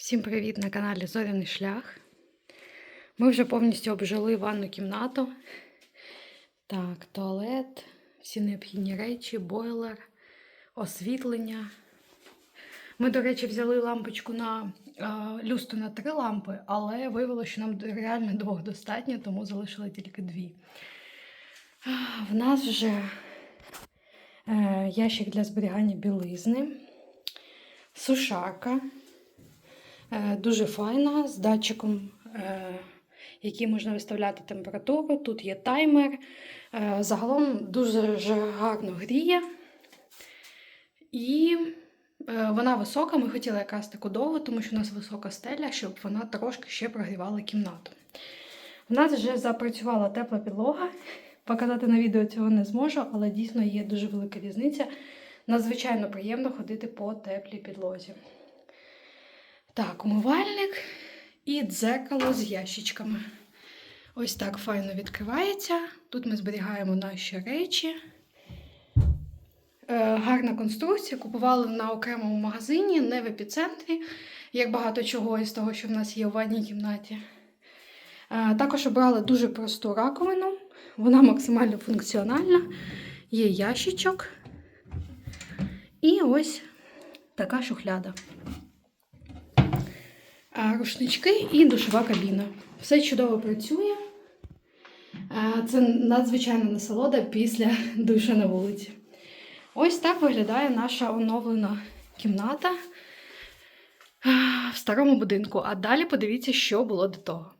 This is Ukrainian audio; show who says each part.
Speaker 1: Всім привіт на каналі Зоряний Шлях. Ми вже повністю обжили ванну кімнату. Так, туалет, всі необхідні речі, бойлер, освітлення. Ми, до речі, взяли лампочку на е, люстру на три лампи, але виявилося, що нам реально двох достатньо, тому залишили тільки дві. В нас вже е, ящик для зберігання білизни, сушарка. Е, Дуже файна з датчиком, е, який можна виставляти температуру. Тут є таймер. Е, Загалом дуже гарно гріє. І вона висока. Ми хотіли якраз таку довго, тому що у нас висока стеля, щоб вона трошки ще прогрівала кімнату. У нас вже запрацювала тепла підлога. Показати на відео цього не зможу, але дійсно є дуже велика різниця. Надзвичайно приємно ходити по теплій підлозі. Так, умивальник і дзеркало з ящичками. Ось так файно відкривається. Тут ми зберігаємо наші речі. Е, гарна конструкція. Купували на окремому магазині, не в епіцентрі, як багато чого із того, що в нас є у ванній кімнаті. Е, також обрали дуже просту раковину. Вона максимально функціональна. Є ящичок. І ось така шухляда. А, Рушнички і душова кабіна. Все чудово працює. Це надзвичайна насолода після душа на вулиці. Ось так виглядає наша оновлена кімната в старому будинку. А далі подивіться, що було до того.